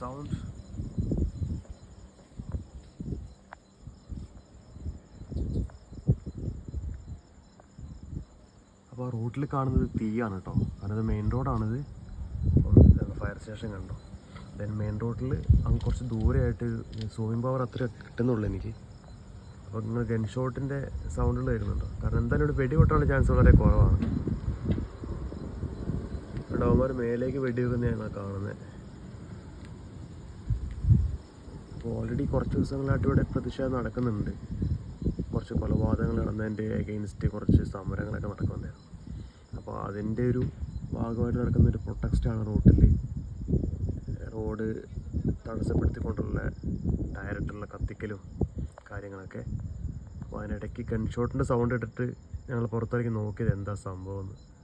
Sound അപ്പോൾ റോട്ടിൽ കാണുന്നത് തീയാണ് കേട്ടോ കാരണം ഇത് മെയിൻ റോഡാണിത് ഫയർ സ്റ്റേഷൻ കണ്ടോ? ദെൻ മെയിൻ റോഡിൽ അങ്ങ് കുറച്ച് ദൂരെയായിട്ട് സൂമിംഗ് പവർ അത്ര കിട്ടുന്നുള്ളൂ എനിക്ക്. അപ്പോൾ നിങ്ങൾ ഗൺ ഷോട്ടിന്റെ സൗണ്ടുകൾ വരുന്നുണ്ടോ. കാരണം എന്തായാലും ഇവിടെ വെടി പൊട്ടാനുള്ള ചാൻസ് വളരെ കുറവാണ്. ഡോമർ മേലേക്ക് വെടി വെക്കുന്നതാണ് കാണുന്നത് അപ്പോൾ ഓൾറെഡി കുറച്ച് ദിവസങ്ങളായിട്ട് ഇവിടെ പ്രതിഷേധം നടക്കുന്നുണ്ട്. കുറച്ച് കൊലപാതകങ്ങൾ നടന്നതിന്റെ അഗെയിൻസ്റ്റ് കുറച്ച് സമരങ്ങളൊക്കെ നടക്കുന്നുണ്ടായിരുന്നു അപ്പോൾ അതിന്റെ ഒരു ഭാഗമായിട്ട് നടക്കുന്ന ഒരു പ്രൊട്ടക്സ്റ്റാണ് റോട്ടിൽ. റോഡ് തടസ്സപ്പെടുത്തിക്കൊണ്ടുള്ള ഡയറക്റ്റുള്ള കത്തിക്കലും കാര്യങ്ങളൊക്കെ. അപ്പോൾ അതിനിടയ്ക്ക് ഗൺഷോട്ടിന്റെ സൗണ്ട് ഇട്ടിട്ട് ഞങ്ങൾ പുറത്തേക്ക് നോക്കിയത് എന്താ സംഭവം എന്ന്.